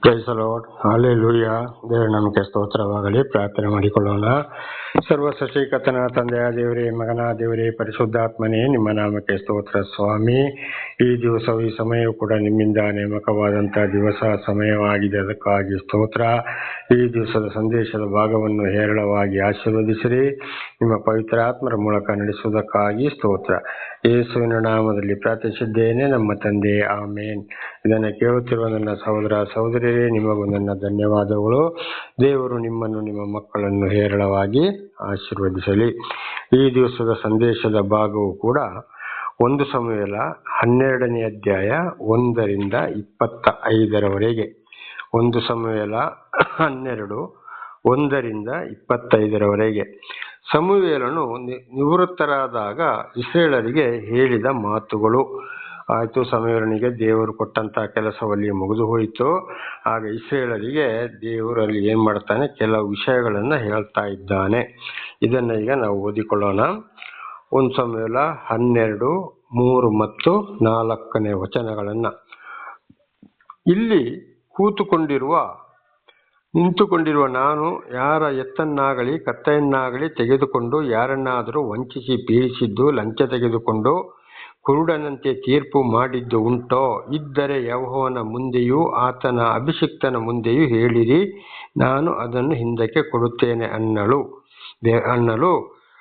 Price lord ಲೂಯ್ಯ ದೇವರ ನಮಗೆ ಸ್ತೋತ್ರವಾಗಲಿ. ಪ್ರಾರ್ಥನೆ ಮಾಡಿಕೊಳ್ಳೋಣ. ಸರ್ವ ಸಶೀಕತನ ತಂದೆಯ ದೇವರೇ, ಮಗನ ದೇವರೇ, ಪರಿಶುದ್ಧಾತ್ಮನೇ ನಿಮ್ಮ ನಾಮಕ್ಕೆ ಸ್ತೋತ್ರ ಸ್ವಾಮಿ. ಈ ದಿವಸವು ಈ ಸಮಯವು ಕೂಡ ನಿಮ್ಮಿಂದ ನೇಮಕವಾದಂಥ ದಿವಸ, ಸಮಯವಾಗಿದೆ. ಅದಕ್ಕಾಗಿ ಸ್ತೋತ್ರ. ಈ ದಿವಸದ ಸಂದೇಶದ ಭಾಗವನ್ನು ಹೇರಳವಾಗಿ ಆಶೀರ್ವದಿಸಿರಿ. ನಿಮ್ಮ ಪವಿತ್ರಾತ್ಮರ ಮೂಲಕ ನಡೆಸುವುದಕ್ಕಾಗಿ ಸ್ತೋತ್ರ. ಯೇಸುವಿನ ನಾಮದಲ್ಲಿ ಪ್ರಾರ್ಥಿಸಿದ್ದೇನೆ. ನಮ್ಮ ತಂದೆ, ಆಮೇನ್. ಇದನ್ನು ಕೇಳುತ್ತಿರುವ ನನ್ನ ಸಹೋದರ ಸಹೋದರಿಯರೇ, ನಿಮಗೂ ನನ್ನ ಧನ್ಯವಾದಗಳು. ದೇವರು ನಿಮ್ಮನ್ನು ನಿಮ್ಮ ಮಕ್ಕಳನ್ನು ಹೇರಳವಾಗಿ ಆಶೀರ್ವದಿಸಲಿ. ಈ ದಿವಸದ ಸಂದೇಶದ ಭಾಗವು ಕೂಡ ಒಂದು ಸಮಯಲ ಹನ್ನೆರಡನೇ ಅಧ್ಯಾಯ ಒಂದರಿಂದ ಇಪ್ಪತ್ತ ಐದರವರೆಗೆ ಒಂದು ಸಮಯಲ ಹನ್ನೆರಡು ಒಂದರಿಂದ ಇಪ್ಪತ್ತೈದರವರೆಗೆ. ಸಮುವೇಲನು ನಿವೃತ್ತರಾದಾಗ ಇಸ್ರೇಲರಿಗೆ ಹೇಳಿದ ಮಾತುಗಳು. ಆಯ್ತು ಸಮೀರನಿಗೆ ದೇವರು ಕೊಟ್ಟಂತಹ ಕೆಲಸವಲ್ಲಿ ಮುಗಿದು ಹೋಯಿತು. ಆಗ ಇಸ್ರೇಲರಿಗೆ ದೇವರಲ್ಲಿ ಏನ್ ಮಾಡ್ತಾನೆ? ಕೆಲವು ವಿಷಯಗಳನ್ನು ಹೇಳ್ತಾ ಇದ್ದಾನೆ. ಇದನ್ನ ಈಗ ನಾವು ಓದಿಕೊಳ್ಳೋಣ. ಒಂದು ಸಮಯಲ ಹನ್ನೆರಡು, ಮೂರು ಮತ್ತು ನಾಲ್ಕನೇ ವಚನಗಳನ್ನು. ಇಲ್ಲಿ ಕೂತುಕೊಂಡಿರುವ, ನಿಂತುಕೊಂಡಿರುವ ನಾನು ಯಾರ ಎತ್ತನ್ನಾಗಲಿ ಕತ್ತೆಯನ್ನಾಗಲಿ ತೆಗೆದುಕೊಂಡು ಯಾರನ್ನಾದರೂ ವಂಚಿಸಿ ಪೀಡಿಸಿದ್ದು ಲಂಚ ತೆಗೆದುಕೊಂಡು ಕುರುಡನಂತೆ ತೀರ್ಪು ಮಾಡಿದ್ದು ಉಂಟೋ? ಇದ್ದರೆ ಯೆಹೋವನ ಮುಂದೆಯೂ ಆತನ ಅಭಿಷಿಕ್ತನ ಮುಂದೆಯೂ ಹೇಳಿರಿ, ನಾನು ಅದನ್ನು ಹಿಂದಕ್ಕೆ ಕೊಡುತ್ತೇನೆ ಅನ್ನಳು ದೇ ಅನ್ನಲು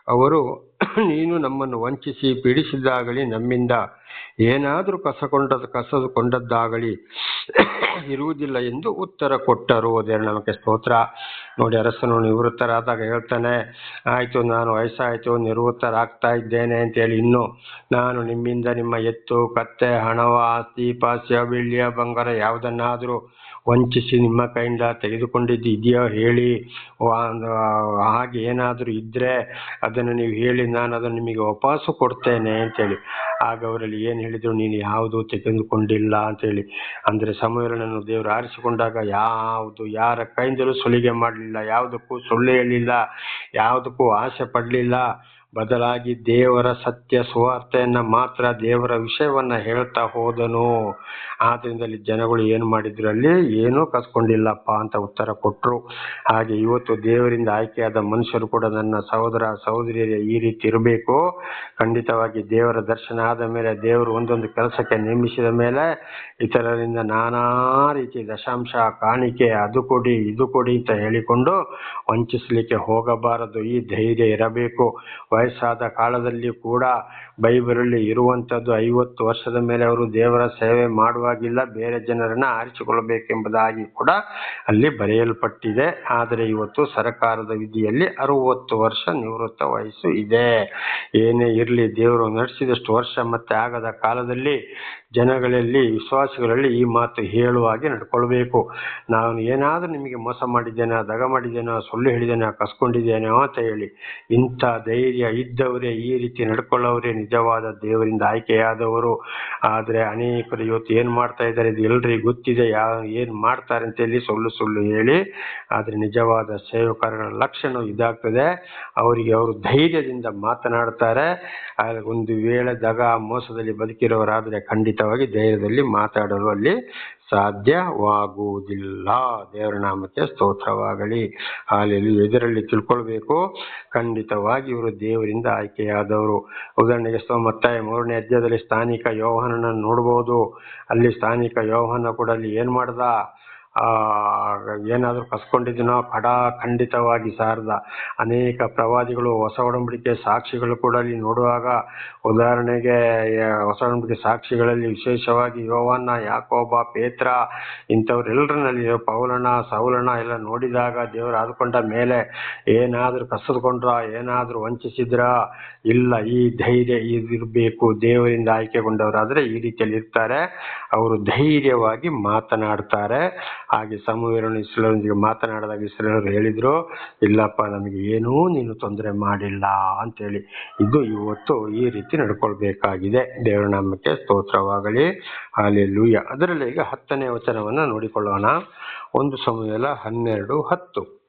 ಅವರು ನೀನು ನಮ್ಮನ್ನು ವಂಚಿಸಿ ಪೀಡಿಸಿದ್ದಾಗಲಿ, ನಮ್ಮಿಂದ ಏನಾದರೂ ಕಸಕೊಂಡ ಕಸದುಕೊಂಡದ್ದಾಗಲಿ ಇರುವುದಿಲ್ಲ ಎಂದು ಉತ್ತರ ಕೊಟ್ಟರು. ಅದೇ ನಮಗೆ ಸ್ತೋತ್ರ. ನೋಡಿ, ಅರಸನು ನಿವೃತ್ತರಾದಾಗ ಹೇಳ್ತಾನೆ, ಆಯಿತು, ನಾನು ವಯಸ್ಸಾಯಿತು ನಿವೃತ್ತರಾಗ್ತಾ ಇದ್ದೇನೆ ಅಂತೇಳಿ. ಇನ್ನು ನಾನು ನಿಮ್ಮಿಂದ ನಿಮ್ಮ ಎತ್ತು, ಕತ್ತೆ, ಹಣವ, ಆಸ್ತಿ, ಪಾಸ್ಯ, ಬೆಳ್ಳಿಯ ಬಂಗಾರ ಯಾವುದನ್ನಾದರೂ ವಂಚಿಸಿ ನಿಮ್ಮ ಕೈಯಿಂದ ತೆಗೆದುಕೊಂಡಿದ್ದು ಇದೆಯೋ ಹೇಳಿ. ಹಾಗೆ ಏನಾದರೂ ಇದ್ದರೆ ಅದನ್ನು ನೀವು ಹೇಳಿ ನಾನು ಅದನ್ನು ನಿಮಗೆ ವಾಪಸ್ಸು ಕೊಡ್ತೇನೆ ಅಂತೇಳಿ. ಆಗ ಅವರಲ್ಲಿ ಏನು ಹೇಳಿದ್ರು, ನೀನು ಯಾವುದು ತೆಗೆದುಕೊಂಡಿಲ್ಲ ಅಂತೇಳಿ ಅಂದರೆ ಸಮಯಗಳನ್ನು ದೇವರು ಆರಿಸಿಕೊಂಡಾಗ ಯಾವುದು, ಯಾರ ಕೈಯಿಂದಲೂ ಸುಲಿಗೆ ಮಾಡಲಿಲ್ಲ, ಯಾವುದಕ್ಕೂ ಸುಳ್ಳು ಹೇಳಿಲ್ಲ, ಯಾವುದಕ್ಕೂ ಆಸೆ ಪಡಲಿಲ್ಲ. ಬದಲಾಗಿ ದೇವರ ಸತ್ಯ ಸುವಾರ್ತೆಯನ್ನು ಮಾತ್ರ ದೇವರ ವಿಷಯವನ್ನ ಹೇಳ್ತಾ ಹೋದನು. ಆದ್ರಿಂದ ಅಲ್ಲಿ ಜನಗಳು ಏನು ಮಾಡಿದ್ರು, ಅಲ್ಲಿ ಏನೂ ಕಸ್ಕೊಂಡಿಲ್ಲಪ್ಪ ಅಂತ ಉತ್ತರ ಕೊಟ್ಟರು ಹಾಗೆ ಇವತ್ತು ದೇವರಿಂದ ಆಯ್ಕೆಯಾದ ಮನುಷ್ಯರು ಕೂಡ ನನ್ನ ಸಹೋದರ ಸಹೋದರಿಯರೇ ಈ ರೀತಿ ಇರಬೇಕು. ಖಂಡಿತವಾಗಿ ದೇವರ ದರ್ಶನ ಆದ ಮೇಲೆ ದೇವರು ಒಂದೊಂದು ಕೆಲಸಕ್ಕೆ ನೇಮಿಸಿದ ಮೇಲೆ ಇತರರಿಂದ ನಾನಾ ರೀತಿ ದಶಾಂಶ ಕಾಣಿಕೆ, ಅದು ಕೊಡಿ, ಇದು ಕೊಡಿ ಅಂತ ಹೇಳಿಕೊಂಡು ವಂಚಿಸಲಿಕ್ಕೆ ಹೋಗಬಾರದು. ಈ ಧೈರ್ಯ ಇರಬೇಕು. ವಯಸ್ಸಾದ ಕಾಲದಲ್ಲಿ ಕೂಡ ಬೈಬಲಲ್ಲಿ ಇರುವಂಥದ್ದು ಐವತ್ತು ವರ್ಷದ ಮೇಲೆ ಅವರು ದೇವರ ಸೇವೆ ಮಾಡುವಾಗಿಲ್ಲ, ಬೇರೆ ಜನರನ್ನ ಆರಿಸಿಕೊಳ್ಳಬೇಕೆಂಬುದಾಗಿ ಕೂಡ ಅಲ್ಲಿ ಬರೆಯಲ್ಪಟ್ಟಿದೆ. ಆದರೆ ಇವತ್ತು ಸರ್ಕಾರದ ವಿಧಿಯಲ್ಲಿ ಅರುವತ್ತು ವರ್ಷ ನಿವೃತ್ತ ವಯಸ್ಸು ಇದೆ. ಏನೇ ಇರಲಿ, ದೇವರು ನಡೆಸಿದಷ್ಟು ವರ್ಷ ಮತ್ತೆ ಆಗದ ಕಾಲದಲ್ಲಿ ಜನಗಳಲ್ಲಿ, ವಿಶ್ವಾಸಿಗಳಲ್ಲಿ ಈ ಮಾತು ಹೇಳುವಾಗೆ ನಡ್ಕೊಳ್ಬೇಕು. ನಾನು ಏನಾದರೂ ನಿಮಗೆ ಮೋಸ ಮಾಡಿದ್ದೇನೋ, ದಗ ಮಾಡಿದ್ದೇನೋ, ಸುಳ್ಳು ಹೇಳಿದ್ದೇನೋ, ಕಸ್ಕೊಂಡಿದ್ದೇನೋ ಅಂತ ಹೇಳಿ, ಇಂಥ ಧೈರ್ಯ ಇದ್ದವರೇ ಈ ರೀತಿ ನಡ್ಕೊಳ್ಳೋರೇ ನಿಜವಾದ ದೇವರಿಂದ ಆಯ್ಕೆಯಾದವರು. ಆದರೆ ಅನೇಕರು ಇವತ್ತು ಏನು ಮಾಡ್ತಾ ಇದ್ದಾರೆ ಇದು ಎಲ್ರಿಗೂ ಗೊತ್ತಿದೆ ಯಾವ ಏನು ಮಾಡ್ತಾರೆ ಅಂತೇಳಿ ಸುಳ್ಳು ಸುಳ್ಳು ಹೇಳಿ, ಆದರೆ ನಿಜವಾದ ಸೇವಕರ ಲಕ್ಷಣ ಇದಾಗ್ತದೆ. ಅವರಿಗೆ ಅವರು ಧೈರ್ಯದಿಂದ ಮಾತನಾಡ್ತಾರೆ. ಒಂದು ವೇಳೆ ದಗ ಮೋಸದಲ್ಲಿ ಬದುಕಿರೋರಾದರೆ ಖಂಡಿತವಾಗಿ ಧೈರ್ಯದಲ್ಲಿ ಮಾತಾಡಲು ಅಲ್ಲಿ ಸಾಧ್ಯವಾಗುವುದಿಲ್ಲ. ದೇವರ ನಾಮಕ್ಕೆ ಸ್ತೋತ್ರವಾಗಲಿ. ಅಲ್ಲಿ ಇದರಲ್ಲಿ ತಿಳ್ಕೊಳ್ಬೇಕು. ಖಂಡಿತವಾಗಿ ಇವರು ದೇವರಿಂದ ಆಯ್ಕೆಯಾದವರು. ಉದಾಹರಣೆಗೆ ಸ್ವ ಮತ್ತಾಯ ಮೂರನೇ ಅಧ್ಯಾಯದಲ್ಲಿ ಸ್ಥಾನಿಕ ಯೋಹನನ್ನು ನೋಡ್ಬೋದು. ಅಲ್ಲಿ ಸ್ಥಾನಿಕ ಯೋಹನ ಕೂಡ ಅಲ್ಲಿ ಏನು ಮಾಡ್ದ? ಏನಾದರೂ ಕಸ್ಕೊಂಡಿದ್ದೀನೋ ಖಡ ಖಂಡಿತವಾಗಿ ಸಾರದ. ಅನೇಕ ಪ್ರವಾದಿಗಳು ಹೊಸ ಒಡಂಬಡಿಕೆ ಸಾಕ್ಷಿಗಳು ಕೂಡ ಅಲ್ಲಿ ನೋಡುವಾಗ ಉದಾಹರಣೆಗೆ ಹೊಸ ಒಡಂಬಡಿಕೆ ಸಾಕ್ಷಿಗಳಲ್ಲಿ ವಿಶೇಷವಾಗಿ ಯೋವನ್ನ, ಯಾಕೋಬ, ಪೇತ್ರ ಇಂಥವ್ರೆಲ್ಲರನ್ನಲ್ಲಿ ಪೌಲಣ ಸೌಲನ ಎಲ್ಲ ನೋಡಿದಾಗ ದೇವರು ಆದುಕೊಂಡ ಮೇಲೆ ಏನಾದರೂ ಕಸಿದುಕೊಂಡ್ರ, ಏನಾದರೂ ವಂಚಿಸಿದ್ರ, ಇಲ್ಲ, ಈ ಧೈರ್ಯ ಇದಿರಬೇಕು ದೇವರಿಂದ ಆಯ್ಕೆಗೊಂಡವರಾದರೆ ಈ ರೀತಿಯಲ್ಲಿ ಇರ್ತಾರೆ. ಅವರು ಧೈರ್ಯವಾಗಿ ಮಾತನಾಡ್ತಾರೆ. ಹಾಗೆ ಸಮೂಹವನ್ನು ಇಸ್ರೇಲರೊಂದಿಗೆ ಮಾತನಾಡಿದಾಗ ಇಸ್ರೇಲರು ಹೇಳಿದ್ರು, ಇಲ್ಲಪ್ಪ, ನಮಗೆ ಏನೂ ನೀನು ತೊಂದರೆ ಮಾಡಿಲ್ಲ ಅಂತೇಳಿ. ಇದು ಇವತ್ತು ಈ ರೀತಿ ನಡ್ಕೊಳ್ಬೇಕಾಗಿದೆ. ದೇವರ ನಾಮಕ್ಕೆ ಸ್ತೋತ್ರವಾಗಲಿ. ಹಾಲೆಲೂಯ. ಅದರಲ್ಲಿ ಈಗ ಹತ್ತನೇ ವಚನವನ್ನು ನೋಡಿಕೊಳ್ಳೋಣ. ಒಂದು ಸಮಯಲ ಹನ್ನೆರಡು ಹತ್ತು.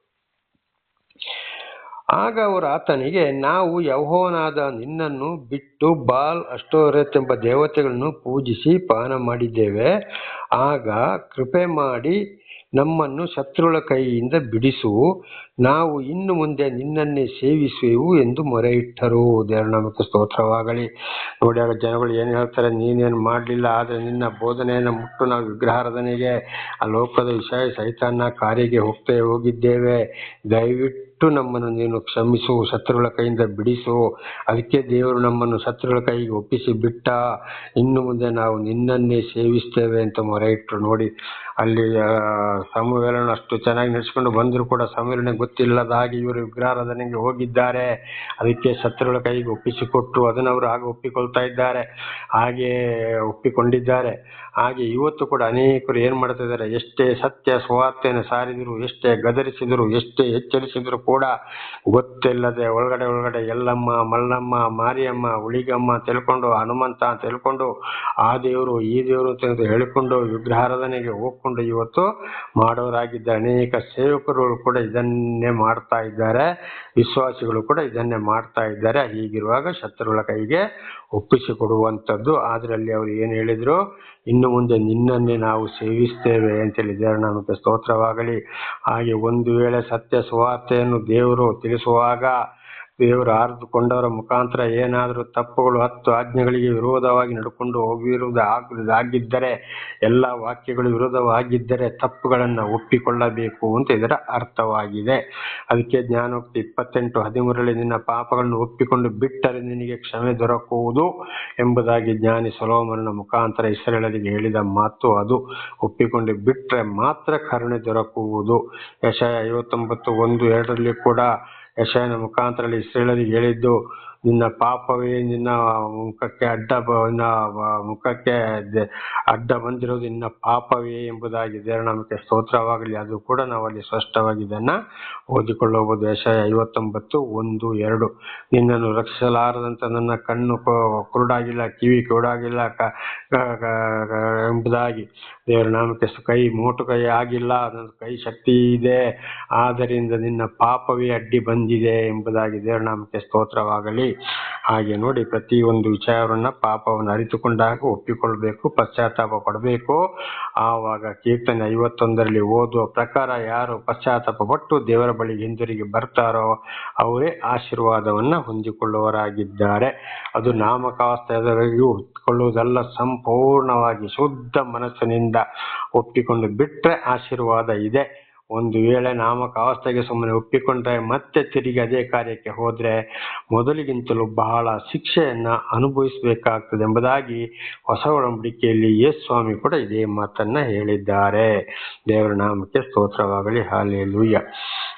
ಆಗ ಅವರು ಆತನಿಗೆ, ನಾವು ಯಹೋವನಾದ ನಿನ್ನನ್ನು ಬಿಟ್ಟು ಬಾಲ್ ಅಷ್ಟೋರೆತ್ ಎಂಬ ದೇವತೆಗಳನ್ನು ಪೂಜಿಸಿ ಪಾನ ಮಾಡಿದ್ದೇವೆ. ಆಗ ಕೃಪೆ ಮಾಡಿ ನಮ್ಮನ್ನು ಶತ್ರುಗಳ ಕೈಯಿಂದ ಬಿಡಿಸು. ನಾವು ಇನ್ನು ಮುಂದೆ ನಿನ್ನನ್ನೇ ಸೇವಿಸುವೆವು ಎಂದು ಮೊರೆ ಇಟ್ಟರು ದೇವರನಾಮಕ್ಕೆ ಸ್ತೋತ್ರವಾಗಲಿ. ನೋಡಿ, ಆಗ ಜನಗಳು ಏನು ಹೇಳ್ತಾರೆ? ನೀನೇನು ಮಾಡಲಿಲ್ಲ, ಆದರೆ ನಿನ್ನ ಬೋಧನೆಯನ್ನು ಮುಟ್ಟು ನಾವು ವಿಗ್ರಹಾರಾಧನೆಗೆ, ಆ ಲೋಕದ ವಿಷಯ ಸಹಿತ ಕಾರಿಗೆ ಹೋಗ್ತೇ ಹೋಗಿದ್ದೇವೆ. ದಯವಿಟ್ಟು ನಮ್ಮನ್ನು ನೀನು ಕ್ಷಮಿಸು, ಶತ್ರುಗಳ ಕೈಯಿಂದ ಬಿಡಿಸು. ಅದಕ್ಕೆ ದೇವರು ನಮ್ಮನ್ನು ಶತ್ರುಗಳ ಕೈಗೆ ಒಪ್ಪಿಸಿ ಬಿಟ್ಟ. ಇನ್ನು ಮುಂದೆ ನಾವು ನಿನ್ನನ್ನೇ ಸೇವಿಸ್ತೇವೆ ಅಂತ ಮೊರೆ ಇಟ್ಟರು ನೋಡಿ, ಅಲ್ಲಿ ಸಮುವೇಲನ ಅಷ್ಟು ಚೆನ್ನಾಗಿ ನಡೆಸ್ಕೊಂಡು ಬಂದರೂ ಕೂಡ ಸಮುವೇಲನಿಗೆ ಗೊತ್ತಿಲ್ಲದ ಹಾಗೆ ಇವರು ವಿಗ್ರಹಾರಾಧನೆಗೆ ಹೋಗಿದ್ದಾರೆ. ಅದಕ್ಕೆ ಶತ್ರುಗಳ ಕೈಗೆ ಒಪ್ಪಿಸಿಕೊಟ್ಟು ಅದನ್ನು ಅವರು ಹಾಗೆ ಒಪ್ಪಿಕೊಳ್ತಾ ಇದ್ದಾರೆ. ಹಾಗೆ ಒಪ್ಪಿಕೊಂಡಿದ್ದಾರೆ. ಹಾಗೆ ಇವತ್ತು ಕೂಡ ಅನೇಕರು ಏನು ಮಾಡ್ತಾ ಇದ್ದಾರೆ? ಎಷ್ಟೇ ಸತ್ಯ ಸ್ವಾರ್ಥೆಯನ್ನು ಸಾರಿದರು, ಎಷ್ಟೇ ಗದರಿಸಿದರು, ಎಷ್ಟೇ ಎಚ್ಚರಿಸಿದ್ರು ಕೂಡ ಗೊತ್ತಿಲ್ಲದೆ ಒಳಗಡೆ ಒಳಗಡೆ ಎಲ್ಲಮ್ಮ, ಮಲ್ಲಮ್ಮ, ಮಾರಿಯಮ್ಮ ಉಳಿಗಮ್ಮ ತಿಳ್ಕೊಂಡು, ಹನುಮಂತ ತಿಳ್ಕೊಂಡು ಆ ದೇವರು, ಈ ದೇವರು ಅಂತ ಹೇಳಿಕೊಂಡು ವಿಗ್ರಹಾರಾಧನೆಗೆ ಹೋಗ್ಕೊಂಡು ಇವತ್ತು ಮಾಡೋರಾಗಿದ್ದ ಅನೇಕ ಸೇವಕರು ಕೂಡ ಇದನ್ನೇ ಮಾಡ್ತಾ ಇದ್ದಾರೆ. ವಿಶ್ವಾಸಿಗಳು ಕೂಡ ಇದನ್ನೇ ಮಾಡ್ತಾ ಇದ್ದಾರೆ. ಹೀಗಿರುವಾಗ ಶತ್ರುಗಳ ಕೈಗೆ ಒಪ್ಪಿಸಿಕೊಡುವಂಥದ್ದು ಅದರಲ್ಲಿ ಅವರು ಏನು ಹೇಳಿದ್ರು? ಇನ್ನು ಮುಂದೆ ನಿನ್ನನ್ನೇ ನಾವು ಸೇವಿಸ್ತೇವೆ ಅಂತೇಳಿ ದೇವರ ನಾಮಕ್ಕೆ ಸ್ತೋತ್ರವಾಗಲಿ. ಹಾಗೆ ಒಂದು ವೇಳೆ ಸತ್ಯ ಸುವಾರ್ತೆಯನ್ನು ದೇವರು ತಿಳಿಸುವಾಗ ದೇವರು ಆರಿದುಕೊಂಡವರ ಮುಖಾಂತರ ಏನಾದರೂ ತಪ್ಪುಗಳು, ಹತ್ತು ಆಜ್ಞೆಗಳಿಗೆ ವಿರೋಧವಾಗಿ ನಡ್ಕೊಂಡು ಹೋಗಿರುವುದು ಆಗ್- ಆಗಿದ್ದರೆ, ಎಲ್ಲ ವಾಕ್ಯಗಳು ವಿರೋಧವಾಗಿದ್ದರೆ ತಪ್ಪುಗಳನ್ನು ಒಪ್ಪಿಕೊಳ್ಳಬೇಕು ಅಂತ ಇದರ ಅರ್ಥವಾಗಿದೆ. ಅದಕ್ಕೆ ಜ್ಞಾನೋಕ್ತಿ ಇಪ್ಪತ್ತೆಂಟು ಹದಿಮೂರರಲ್ಲಿ, ನಿನ್ನ ಪಾಪಗಳನ್ನು ಒಪ್ಪಿಕೊಂಡು ಬಿಟ್ಟರೆ ನಿನಗೆ ಕ್ಷಮೆ ದೊರಕುವುದು ಎಂಬುದಾಗಿ ಜ್ಞಾನಿ ಸೊಲೋಮನ ಮುಖಾಂತರ ಇಸ್ರೇಲರಿಗೆ ಹೇಳಿದ ಮಾತು ಅದು. ಒಪ್ಪಿಕೊಂಡು ಬಿಟ್ಟರೆ ಮಾತ್ರ ಕರುಣೆ ದೊರಕುವುದು. ಯಶ ಐವತ್ತೊಂಬತ್ತು ಒಂದು ಎರಡರಲ್ಲಿ ಕೂಡ ಯಶಯನ ಮುಖಾಂತರ ಇಸ್ರೇಲರಿಗೆ ಹೇಳಿದ್ದು ನಿನ್ನ ಪಾಪವೇ, ನಿನ್ನ ಮುಖಕ್ಕೆ ಅಡ್ಡ ಮುಖಕ್ಕೆ ಅಡ್ಡ ಬಂದಿರೋದು ನಿನ್ನ ಪಾಪವೇ ಎಂಬುದಾಗಿ ದೇವರ ನಾಮಕ್ಕೆ ಸ್ತೋತ್ರವಾಗಲಿ. ಅದು ಕೂಡ ನಾವು ಅಲ್ಲಿ ಸ್ಪಷ್ಟವಾಗಿ ಇದನ್ನ ಓದಿಕೊಳ್ಳಬಹುದು. ಯಶಯ ಐವತ್ತೊಂಬತ್ತು, ಒಂದು, ಎರಡು. ನಿನ್ನನ್ನು ರಕ್ಷಿಸಲಾರದಂತ ನನ್ನ ಕಣ್ಣು ಕುರುಡಾಗಿಲ್ಲ, ಕಿವಿ ಕುರುಡಾಗಿಲ್ಲ ಎಂಬುದಾಗಿ ದೇವರ ನಾಮಕ್ಕೆ ಕೈ ಮೋಟು ಕೈ ಆಗಿಲ್ಲ, ನನ್ನ ಕೈ ಶಕ್ತಿ ಇದೆ, ಆದ್ದರಿಂದ ನಿನ್ನ ಪಾಪವೇ ಅಡ್ಡಿ ಬಂದಿದೆ ಎಂಬುದಾಗಿ ದೇವರ ನಾಮಕ್ಕೆ ಸ್ತೋತ್ರವಾಗಲಿ. ಹಾಗೆ ನೋಡಿ ಪ್ರತಿ ಒಂದು ವಿಚಾರವನ್ನ ಪಾಪವನ್ನು ಅರಿತುಕೊಂಡಾಗ ಒಪ್ಪಿಕೊಳ್ಬೇಕು, ಪಶ್ಚಾತ್ತಾಪ ಪಡಬೇಕು. ಆವಾಗ ಕೀರ್ತನೆ ಐವತ್ತೊಂದರಲ್ಲಿ ಓದುವ ಪ್ರಕಾರ ಯಾರು ಪಶ್ಚಾತ್ತಾಪ ಪಟ್ಟು ದೇವರ ಬಳಿಗೆ ಹಿಂದಿರುಗಿ ಬರ್ತಾರೋ ಅವರೇ ಆಶೀರ್ವಾದವನ್ನ ಹೊಂದಿಕೊಳ್ಳುವರಾಗಿದ್ದಾರೆ ಅದು ನಾಮಕಾವಸ್ಥೆಯವರೆಗೂ ಕೊಳ್ಳುವುದಲ್ಲ ಸಂಪೂರ್ಣವಾಗಿ ಶುದ್ಧ ಮನಸ್ಸಿನಿಂದ ಒಪ್ಪಿಕೊಂಡು ಬಿಟ್ಟರೆ ಆಶೀರ್ವಾದ ಇದೆ. ಒಂದು ವೇಳೆ ನಾಮಕಾವಸ್ಥೆಗೆ ಸುಮ್ಮನೆ ಒಪ್ಪಿಕೊಂಡ್ರೆ ಮತ್ತೆ ತಿರುಗಿ ಅದೇ ಕಾರ್ಯಕ್ಕೆ ಹೋದ್ರೆ ಮೊದಲಿಗಿಂತಲೂ ಬಹಳ ಶಿಕ್ಷೆಯನ್ನ ಅನುಭವಿಸಬೇಕಾಗ್ತದೆ ಎಂಬುದಾಗಿ ಹೊಸ ಒಡಂಬಡಿಕೆಯಲ್ಲಿ ಯೇಸು ಸ್ವಾಮಿ ಕೂಡ ಇದೇ ಮಾತನ್ನ ಹೇಳಿದ್ದಾರೆ. ದೇವರ ನಾಮಕ್ಕೆ ಸ್ತೋತ್ರವಾಗಲಿ ಹಾಲೆಲೂಯ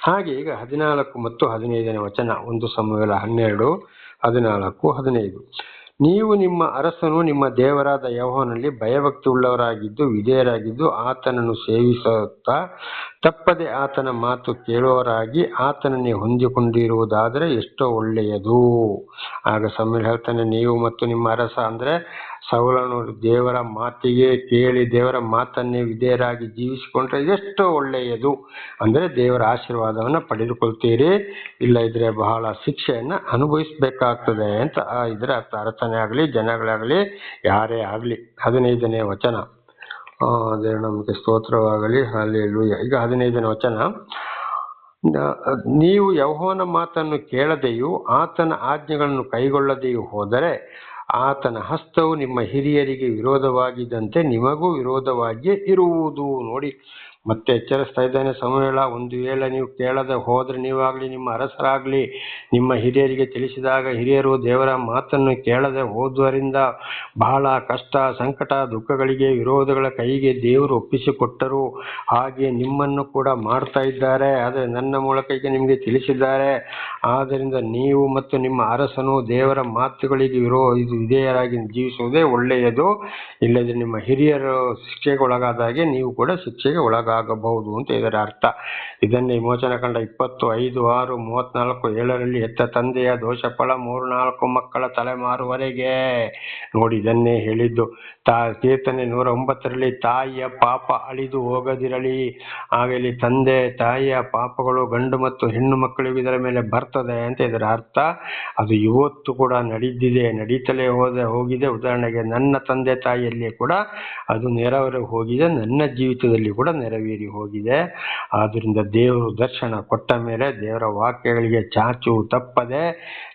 ಹಾಗೆ ಈಗ ಹದಿನಾಲ್ಕು ಮತ್ತು ಹದಿನೈದನೇ ವಚನ, ಒಂದು ಸಮಯಗಳ ಹನ್ನೆರಡು, ಹದಿನಾಲ್ಕು, ಹದಿನೈದು. ನೀವು ನಿಮ್ಮ ಅರಸನು ನಿಮ್ಮ ದೇವರಾದ ಯೆಹೋವನಲ್ಲಿ ಭಯಭಕ್ತಿ ಉಳ್ಳವರಾಗಿದ್ದು ವಿಧೇಯರಾಗಿದ್ದು, ಆತನನ್ನು ಸೇವಿಸುತ್ತಾ ತಪ್ಪದೆ ಆತನ ಮಾತು ಕೇಳುವವರಾಗಿ ಆತನನ್ನೇ ಹೊಂದಿಕೊಂಡಿರುವುದಾದರೆ ಎಷ್ಟೋ ಒಳ್ಳೆಯದು. ಆಗ ಸಮೀರ್ ಹೇಳ್ತಾನೆ, ನೀವು ಮತ್ತು ನಿಮ್ಮ ಅರಸ ಅಂದ್ರೆ ಸೌಲನು ದೇವರ ಮಾತಿಗೆ ಕೇಳಿ ದೇವರ ಮಾತನ್ನೇ ವಿಧೇಯರಾಗಿ ಜೀವಿಸಿಕೊಂಡ್ರೆ ಎಷ್ಟೋ ಒಳ್ಳೆಯದು ಅಂದ್ರೆ ದೇವರ ಆಶೀರ್ವಾದವನ್ನು ಪಡೆದುಕೊಳ್ತೀರಿ. ಇಲ್ಲ ಇದ್ರೆ ಬಹಳ ಶಿಕ್ಷೆಯನ್ನು ಅನುಭವಿಸಬೇಕಾಗ್ತದೆ ಅಂತ ಇದರ ಅರ್ಥ ಅರ್ಥನೇ ಆಗಲಿ ಜನಗಳಾಗಲಿ ಯಾರೇ ಆಗಲಿ. ಹದಿನೈದನೇ ವಚನ. ದೇವರ ನಮಗೆ ಸ್ತೋತ್ರವಾಗಲಿ ಅಲ್ಲಿ ಈಗ ಹದಿನೈದನೇ ವಚನ. ನೀವು ಯೌಹೋನ ಮಾತನ್ನು ಕೇಳದೆಯೂ ಆತನ ಆಜ್ಞೆಗಳನ್ನು ಕೈಗೊಳ್ಳದೆಯೂ ಹೋದರೆ ಆತನ ಹಸ್ತವು ನಿಮ್ಮ ಹಿರಿಯರಿಗೆ ವಿರೋಧವಾಗಿದ್ದಂತೆ ನಿಮಗೂ ವಿರೋಧವಾಗಿಯೇ ಇರುವುದು. ನೋಡಿ ಮತ್ತೆ ಎಚ್ಚರಿಸ್ತಾ ಇದ್ದಾನೆ ಸಮಯಗಳ ಒಂದು ವೇಳೆ ನೀವು ಕೇಳದೆ ಹೋದ್ರೆ ನೀವಾಗ್ಲಿ ನಿಮ್ಮ ಅರಸರಾಗ್ಲಿ, ನಿಮ್ಮ ಹಿರಿಯರಿಗೆ ತಿಳಿಸಿದಾಗ ಹಿರಿಯರು ದೇವರ ಮಾತನ್ನು ಕೇಳದೆ ಹೋದುವರಿಂದ ಬಹಳ ಕಷ್ಟ, ಸಂಕಟ, ದುಃಖಗಳಿಗೆ ವಿರೋಧಗಳ ಕೈಗೆ ದೇವರು ಒಪ್ಪಿಸಿಕೊಟ್ಟರು. ಹಾಗೆ ನಿಮ್ಮನ್ನು ಕೂಡ ಮಾಡ್ತಾ ಇದ್ದಾರೆ, ಆದರೆ ನನ್ನ ಮೂಲಕ ನಿಮಗೆ ತಿಳಿಸಿದ್ದಾರೆ. ಆದ್ದರಿಂದ ನೀವು ಮತ್ತು ನಿಮ್ಮ ಅರಸನು ದೇವರ ಮಾತುಗಳಿಗೆ ವಿರೋ, ಇದು ವಿಧೇಯರಾಗಿ ಜೀವಿಸುವುದೇ ಒಳ್ಳೆಯದು. ಇಲ್ಲದೆ ನಿಮ್ಮ ಹಿರಿಯರು ಶಿಕ್ಷೆಗೆ ಒಳಗಾದಾಗೆ ನೀವು ಕೂಡ ಶಿಕ್ಷೆಗೆ ಒಳಗಾಗಬಹುದು ಅಂತ ಇದರ ಅರ್ಥ. ಇದನ್ನೇ ವಿಮೋಚನ ಕಂಡ ಇಪ್ಪತ್ತು, ಐದು, ಆರು ಮೂವತ್ನಾಲ್ಕು ಏಳರಲ್ಲಿ ಹೆತ್ತ ತಂದೆಯ ದೋಷ ಫಲ ಮೂರು ನಾಲ್ಕು ಮಕ್ಕಳ ತಲೆಮಾರುವರೆಗೆ. ನೋಡಿ, ಇದನ್ನೇ ಹೇಳಿದ್ದು. ತಾ ಕೀರ್ತನೆ ನೂರ ಒಂಬತ್ತರಲ್ಲಿ ತಾಯಿಯ ಪಾಪ ಅಳಿದು ಹೋಗದಿರಲಿ. ಆಗಲಿ ತಂದೆ, ತಾಯಿಯ ಪಾಪಗಳು ಗಂಡು ಮತ್ತು ಹೆಣ್ಣು ಮಕ್ಕಳಿಗೂ ಇದರ ಮೇಲೆ ಬರ್ತದೆ ಅಂತ ಇದರ ಅರ್ಥ. ಅದು ಇವತ್ತು ಕೂಡ ನಡೀದಿದೆ ನಡೀತಲೇ ಹೋದ, ಹೋಗಿದೆ. ಉದಾಹರಣೆಗೆ ನನ್ನ ತಂದೆ ತಾಯಿಯಲ್ಲಿ ಕೂಡ ಅದು ನೆರವೇರಿ ಹೋಗಿದೆ, ನನ್ನ ಜೀವಿತದಲ್ಲಿ ಕೂಡ ನೆರವೇರಿ ನೆರವೇರಿ ಹೋಗಿದೆ. ಆದ್ದರಿಂದ ದೇವರು ದರ್ಶನ ಕೊಟ್ಟ ಮೇಲೆ ದೇವರ ವಾಕ್ಯಗಳಿಗೆ ಚಾಚು ತಪ್ಪದೆ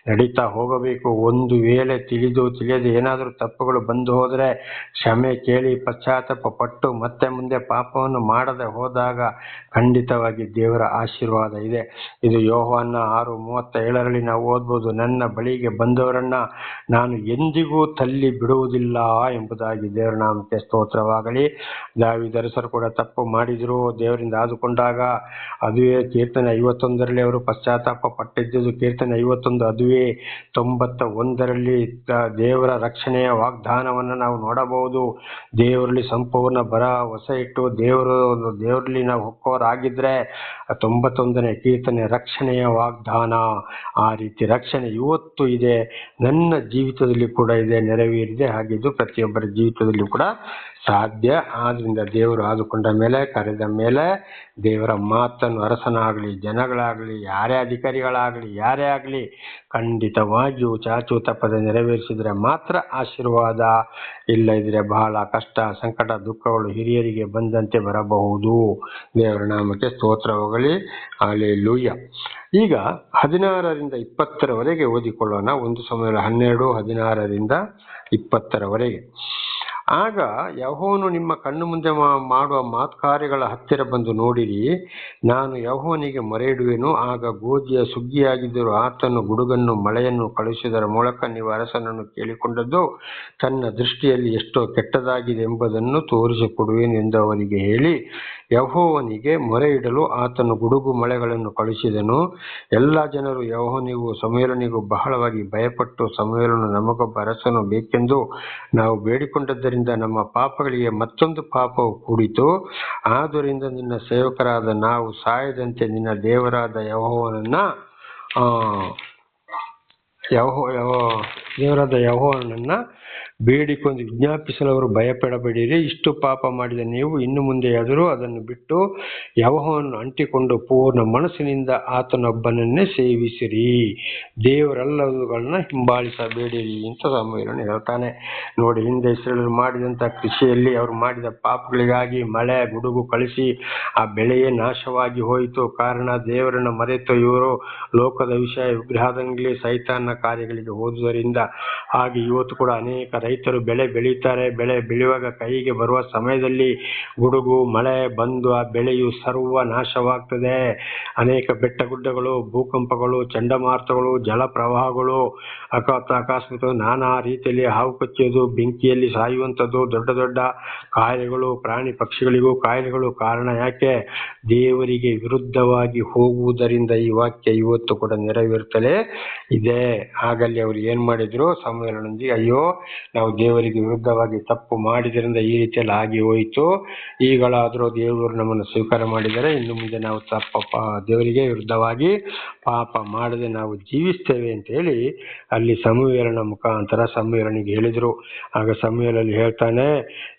ನಡೀತಾ ಹೋಗಬೇಕು. ಒಂದು ವೇಳೆ ತಿಳಿದು ತಿಳಿಯದೆ ಏನಾದರೂ ತಪ್ಪುಗಳು ಬಂದು ಹೋದರೆ ಕ್ಷಮೆ ಕೇಳಿ ಪಶ್ಚಾತ್ತಾಪ ಪಟ್ಟು ಮತ್ತೆ ಮುಂದೆ ಪಾಪವನ್ನು ಮಾಡದೆ ಹೋದಾಗ ಖಂಡಿತವಾಗಿ ದೇವರ ಆಶೀರ್ವಾದ ಇದೆ. ಇದು ಯೋಹಾನ ಆರು ಮೂವತ್ತ ಏಳರಲ್ಲಿ ನಾವು ಓದ್ಬೋದು, ನನ್ನ ಬಳಿಗೆ ಬಂದವರನ್ನ ನಾನು ಎಂದಿಗೂ ತಳ್ಳಿ ಬಿಡುವುದಿಲ್ಲ ಎಂಬುದಾಗಿ ದೇವರ ನಾಮಕ್ಕೆ ಸ್ತೋತ್ರವಾಗಲಿ. ದಾವಿದರಸರು ಕೂಡ ತಪ್ಪು ಮಾಡಿದ್ರು ದೇವರಿಂದ ಆದುಕೊಂಡಾಗ ಅದುವೇ ಕೀರ್ತನೆ ಐವತ್ತೊಂದರಲ್ಲಿ ಅವರು ಪಶ್ಚಾತ್ತಾಪ ಪಟ್ಟಿದ್ದುದು ಕೀರ್ತನೆ ಐವತ್ತೊಂದು, ಅದುವೇ ತೊಂಬತ್ತ ಒಂದರಲ್ಲಿ ದೇವರ ರಕ್ಷಣೆಯ ವಾಗ್ದಾನವನ್ನು ನಾವು ನೋಡಬಹುದು. ದೇವರಲ್ಲಿ ಸಂಪೂರ್ಣ ಬರ ಹೊಸ ಇಟ್ಟು ದೇವರು, ದೇವರಲ್ಲಿ ನಾವು ಹೊಕ್ಕೋರಾಗಿದ್ರೆ ತೊಂಬತ್ತೊಂದನೇ ಕೀರ್ತನೆ ರಕ್ಷಣೆಯ ವಾಗ್ದಾನ. ಆ ರೀತಿ ರಕ್ಷಣೆ ಇವತ್ತು ಇದೆ. ನನ್ನ ಜೀವಿತದಲ್ಲಿ ಕೂಡ ಇದೆ, ನೆರವೇರಿದೆ. ಹಾಗಿದ್ದು ಪ್ರತಿಯೊಬ್ಬರ ಜೀವಿತದಲ್ಲಿ ಕೂಡ ಸಾಧ್ಯ. ಆದ್ರಿಂದ ದೇವರು ಆದುಕೊಂಡ ಮೇಲೆ ಕರೆದ ಮೇಲೆ ದೇವರ ಮಾತನ್ನು ಅರಸನಾಗಲಿ, ಜನಗಳಾಗಲಿ, ಯಾರೇ ಅಧಿಕಾರಿಗಳಾಗಲಿ, ಯಾರೇ ಆಗಲಿ ಖಂಡಿತವಾಗಿಯೂ ಚಾಚು ತಪ್ಪದೆ ನೆರವೇರಿಸಿದರೆ ಮಾತ್ರ ಆಶೀರ್ವಾದ ಇಲ್ಲದಿದ್ರೆ ಬಹಳ ಕಷ್ಟ, ಸಂಕಟ, ದುಃಖಗಳು ಹಿರಿಯರಿಗೆ ಬಂದಂತೆ ಬರಬಹುದು. ದೇವರ ನಾಮಕ್ಕೆ ಸ್ತೋತ್ರ ಹೋಗಲಿ. ಲೂಯ್ಯ ಈಗ ಹದಿನಾರರಿಂದ ಇಪ್ಪತ್ತರವರೆಗೆ ಓದಿಕೊಳ್ಳೋಣ. ಒಂದು ಸಮಯ ಹನ್ನೆರಡು, ಹದಿನಾರರಿಂದ ಇಪ್ಪತ್ತರವರೆಗೆ. ಆಗ ಯಹೋವನು ನಿಮ್ಮ ಕಣ್ಣು ಮುಂದೆ ಮಾಡುವ ಮಾತ್ಕಾರ್ಯಗಳ ಹತ್ತಿರ ಬಂದು ನೋಡಿರಿ. ನಾನು ಯಹೋವನಿಗೆ ಮೊರೆ ಇಡುವೆನು ಆಗ ಗೋಧಿಯ ಸುಗ್ಗಿಯಾಗಿದ್ದರೂ ಆತನು ಗುಡುಗನ್ನು ಮಳೆಯನ್ನು ಕಳುಹಿಸಿದರ ಮೂಲಕ ನೀವು ಅರಸನನ್ನು ಕೇಳಿಕೊಂಡದ್ದು ತನ್ನ ದೃಷ್ಟಿಯಲ್ಲಿ ಎಷ್ಟೋ ಕೆಟ್ಟದಾಗಿದೆ ಎಂಬುದನ್ನು ತೋರಿಸಿಕೊಡುವೆನು ಎಂದು ಅವರಿಗೆ ಹೇಳಿ. ಯಹೋವನಿಗೆ ಮೊರೆ ಇಡಲು ಆತನು ಗುಡುಗು ಮಳೆಗಳನ್ನು ಕಳುಹಿಸಿದನು. ಎಲ್ಲ ಜನರು ಯಹೋನಿಗೂ ಸಮಯಲನಿಗೂ ಬಹಳವಾಗಿ ಭಯಪಟ್ಟು ಸಮಯಲನು ನಮಗೊಬ್ಬ ಅರಸನು ಬೇಕೆಂದು ನಾವು ಬೇಡಿಕೊಂಡದ್ದರಿಂದ ನಮ್ಮ ಪಾಪಗಳಿಗೆ ಮತ್ತೊಂದು ಪಾಪವು ಕೂಡಿತು. ಆದ್ದರಿಂದ ನಿನ್ನ ಸೇವಕರಾದ ನಾವು ಸಾಯದಂತೆ ನಿನ್ನ ದೇವರಾದ ಯಹೋವನನ್ನ ಯಹೋ, ದೇವರಾದ ಯಹೋವನನ್ನ ಬೇಡಿಕೊಂಡು ವಿಜ್ಞಾಪಿಸಲು ಅವರು ಭಯಪಡಬೇಡಿರಿ. ಇಷ್ಟು ಪಾಪ ಮಾಡಿದ ನೀವು ಇನ್ನು ಮುಂದೆಯಾದರೂ ಅದನ್ನು ಬಿಟ್ಟು ಯವಹವನ್ನು ಅಂಟಿಕೊಂಡು ಪೂರ್ಣ ಮನಸ್ಸಿನಿಂದ ಆತನೊಬ್ಬನನ್ನೇ ಸೇವಿಸಿರಿ. ದೇವರೆಲ್ಲವುಗಳನ್ನ ಹಿಂಬಾಲಿಸಬೇಡಿರಿ ಅಂತ ಸಮಯವನ್ನು ಹೇಳ್ತಾನೆ. ನೋಡಿ, ಹಿಂದೆ ಇಸ್ರೇಲರು ಮಾಡಿದಂಥ ಕೃಷಿಯಲ್ಲಿ ಅವರು ಮಾಡಿದ ಪಾಪಗಳಿಗಾಗಿ ಮಳೆ, ಗುಡುಗು ಕಳಿಸಿ ಆ ಬೆಳೆಯೇ ನಾಶವಾಗಿ ಹೋಯಿತು. ಕಾರಣ ದೇವರನ್ನು ಮರೆತು ಇವರು ಲೋಕದ ವಿಷಯ, ವಿಗ್ರಹದಂಗಲಿ ಸೈತಾನ ಕಾರ್ಯಗಳಿಗೆ ಹೋದುದರಿಂದ ಹಾಗೆ ಇವತ್ತು ಕೂಡ ಅನೇಕ ರೈತರು ಬೆಳೆ ಬೆಳೀತಾರೆ, ಬೆಳೆ ಬೆಳೆಯುವಾಗ ಕೈಗೆ ಬರುವ ಸಮಯದಲ್ಲಿ ಗುಡುಗು, ಮಳೆ ಬಂದು ಆ ಬೆಳೆಯು ಸರ್ವ ನಾಶವಾಗ್ತದೆ. ಅನೇಕ ಬೆಟ್ಟ ಗುಡ್ಡಗಳು ಭೂಕಂಪಗಳು, ಚಂಡಮಾರುತಗಳು, ಜಲಪ್ರವಾಹಗಳು ಅಕ ಅಕಸ್ಮಾತ್ ನಾನಾ ರೀತಿಯಲ್ಲಿ ಹಾವು ಕಚ್ಚೋದು ಬೆಂಕಿಯಲ್ಲಿ ಸಾಯುವಂಥದ್ದು, ದೊಡ್ಡ ದೊಡ್ಡ ಕಾಯಿಲೆಗಳು, ಪ್ರಾಣಿ ಪಕ್ಷಿಗಳಿಗೂ ಕಾಯಿಲೆಗಳು ಕಾರಣ ಯಾಕೆ? ದೇವರಿಗೆ ವಿರುದ್ಧವಾಗಿ ಹೋಗುವುದರಿಂದ ಈ ವಾಕ್ಯ ಇವತ್ತು ಕೂಡ ನೆರವೇರುತ್ತಲೇ ಇದೆ. ಹಾಗಲ್ಲಿ ಅವರು ಏನ್ ಮಾಡಿದ್ರು? ಸಮಯದೊಂದಿಗೆ ಅಯ್ಯೋ ನಾವು ದೇವರಿಗೆ ವಿರುದ್ಧವಾಗಿ ತಪ್ಪು ಮಾಡಿದ್ರಿಂದ ಈ ರೀತಿಯಲ್ಲಿ ಆಗಿ ಹೋಯಿತು. ಈಗಳಾದರೂ ದೇವರು ನಮ್ಮನ್ನು ಸ್ವೀಕಾರ ಮಾಡಿದರೆ ಇನ್ನು ಮುಂದೆ ನಾವು ತಪ್ಪ ದೇವರಿಗೆ ವಿರುದ್ಧವಾಗಿ ಪಾಪ ಮಾಡದೆ ನಾವು ಜೀವಿಸ್ತೇವೆ ಅಂತ ಹೇಳಿ ಅಲ್ಲಿ ಸಮುವೇಲನ ಮುಖಾಂತರ ಸಮುವೇಲನಿಗೆ ಹೇಳಿದ್ರು. ಆಗ ಸಮುವೇಲಲ್ಲಿ ಹೇಳ್ತಾನೆ,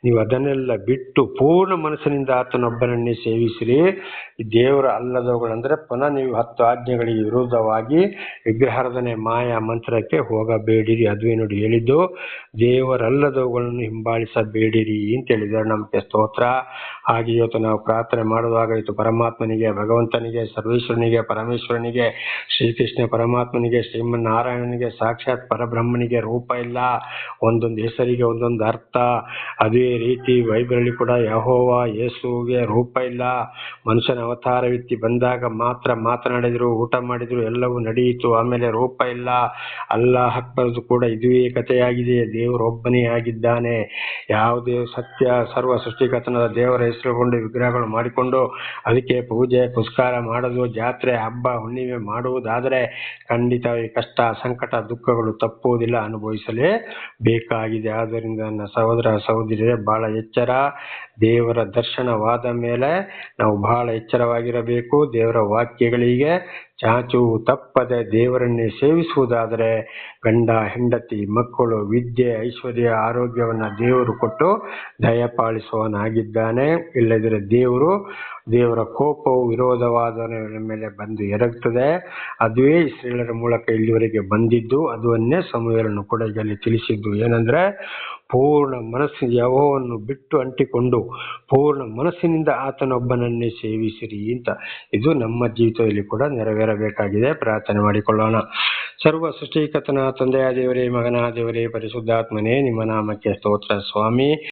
ನೀವು ಅದನ್ನೆಲ್ಲ ಬಿಟ್ಟು ಪೂರ್ಣ ಮನಸ್ಸಿನಿಂದ ಆತನೊಬ್ಬನನ್ನೇ ಸೇವಿಸಿರಿ. ದೇವರ ಅಲ್ಲದವುಗಳಂದ್ರೆ ಪುನಃ ನೀವು ಹತ್ತು ಆಜ್ಞೆಗಳಿಗೆ ವಿರುದ್ಧವಾಗಿ ವಿಗ್ರಹಾರಾಧನೆ ಮಾಯಾ ಮಂತ್ರಕ್ಕೆ ಹೋಗಬೇಡಿರಿ. ಅದುವೇ ನೋಡಿ ಹೇಳಿದ್ದು. ದೇವರಲ್ಲದವುಗಳನ್ನು ಹಿಂಬಾಲಿಸಬೇಡಿರಿ ಅಂತ ಹೇಳಿದ್ದಾರೆ. ನಮಗೆ ಸ್ತೋತ್ರ. ಹಾಗೆ ಇವತ್ತು ನಾವು ಪ್ರಾರ್ಥನೆ ಮಾಡುವಾಗ ಇವತ್ತು ಪರಮಾತ್ಮನಿಗೆ, ಭಗವಂತನಿಗೆ, ಸರ್ವೇಶ್ವರನಿಗೆ, ಪರಮೇಶ್ವರನಿಗೆ, ಶ್ರೀಕೃಷ್ಣ ಪರಮಾತ್ಮನಿಗೆ, ಶ್ರೀಮನ್ನಾರಾಯಣನಿಗೆ, ಸಾಕ್ಷಾತ್ ಪರಬ್ರಹ್ಮನಿಗೆ ರೂಪ ಇಲ್ಲ. ಒಂದೊಂದು ಹೆಸರಿಗೆ ಒಂದೊಂದು ಅರ್ಥ. ಅದೇ ರೀತಿ ಬೈಬಲಲ್ಲಿ ಕೂಡ ಯಹೋವ ಯೇಸುವಿಗೆ ರೂಪ ಇಲ್ಲ. ಮನುಷ್ಯನ ಅವತಾರವೆತ್ತಿ ಬಂದಾಗ ಮಾತ್ರ ಮಾತನಾಡಿದ್ರು, ಊಟ ಮಾಡಿದ್ರು, ಎಲ್ಲವೂ ನಡೆಯಿತು. ಆಮೇಲೆ ರೂಪ ಇಲ್ಲ. ಅಲ್ಲ ಅಕ್ಬರ್ದು ಕೂಡ ಇದುವೇ ಕಥೆಯಾಗಿದೆ. ದೇವರೊಬ್ಬನೇ ಆಗಿದ್ದಾನೆ. ಯಾವುದೇ ಸತ್ಯ, ಸರ್ವ ಸೃಷ್ಟಿಕರ್ತನಾದ ದೇವರ ಹೆಸರುಗೊಂಡು ವಿಗ್ರಹಗಳು ಮಾಡಿಕೊಂಡು ಅದಕ್ಕೆ ಪೂಜೆ ಪುಸ್ಕಾರ ಮಾಡೋದು ಜಾತ್ರೆ, ಹಬ್ಬ, ಹುಣ್ಣಿಮೆ ಮಾಡುವುದಾದರೆ ಖಂಡಿತವಾಗಿ ಕಷ್ಟ, ಸಂಕಟ, ದುಃಖಗಳು ತಪ್ಪುವುದಿಲ್ಲ ಅನುಭವಿಸಲೇ ಬೇಕಾಗಿದೆ. ಆದ್ದರಿಂದ ನನ್ನ ಸಹೋದರ ಸಹೋದರಿಯರೇ, ಬಹಳ ಎಚ್ಚರ. ದೇವರ ದರ್ಶನವಾದ ಮೇಲೆ ನಾವು ಬಹಳ ಎಚ್ಚರವಾಗಿರಬೇಕು. ದೇವರ ವಾಕ್ಯಗಳಿಗೆ ಚಾಚು ತಪ್ಪದೆ ದೇವರನ್ನೇ ಸೇವಿಸುವುದಾದರೆ ಗಂಡ, ಹೆಂಡತಿ, ಮಕ್ಕಳು, ವಿದ್ಯೆ, ಐಶ್ವರ್ಯ, ಆರೋಗ್ಯವನ್ನು ದೇವರು ಕೊಟ್ಟು ದಯಪಾಲಿಸುವವನಾಗಿದ್ದಾನೆ ಇಲ್ಲದಿದ್ದರೆ ದೇವರು, ದೇವರ ಕೋಪವು ವಿರೋಧವಾದ ಮೇಲೆ ಬಂದು ಎರಗುತ್ತದೆ ಅದುವೇ ಇಸ್ರೇಲರ ಮೂಲಕ ಇಲ್ಲಿವರೆಗೆ ಬಂದಿದ್ದು ಅದನ್ನೇ ಸಮಯವನ್ನು ಕೂಡ ಇಲ್ಲಿ ತಿಳಿಸಿದ್ದು. ಏನಂದ್ರೆ ಪೂರ್ಣ ಮನಸ್ಸು ಯಾವವನ್ನು ಬಿಟ್ಟು ಅಂಟಿಕೊಂಡು ಪೂರ್ಣ ಮನಸ್ಸಿನಿಂದ ಆತನೊಬ್ಬನನ್ನೇ ಸೇವಿಸಿರಿ ಅಂತ ಇದು ನಮ್ಮ ಜೀವಿತದಲ್ಲಿ ಕೂಡ ನೆರವೇರಬೇಕಾಗಿದೆ. ಪ್ರಾರ್ಥನೆ ಮಾಡಿಕೊಳ್ಳೋಣ. ಸರ್ವ ಸೃಷ್ಟಿಕತನ ತಂದೆಯ ದೇವರೇ, ಮಗನ ದೇವರೇ, ಪರಿಶುದ್ಧಾತ್ಮನೇ, ನಿಮ್ಮ ನಾಮಕ್ಕೆ ಸ್ತೋತ್ರ ಸ್ವಾಮಿ.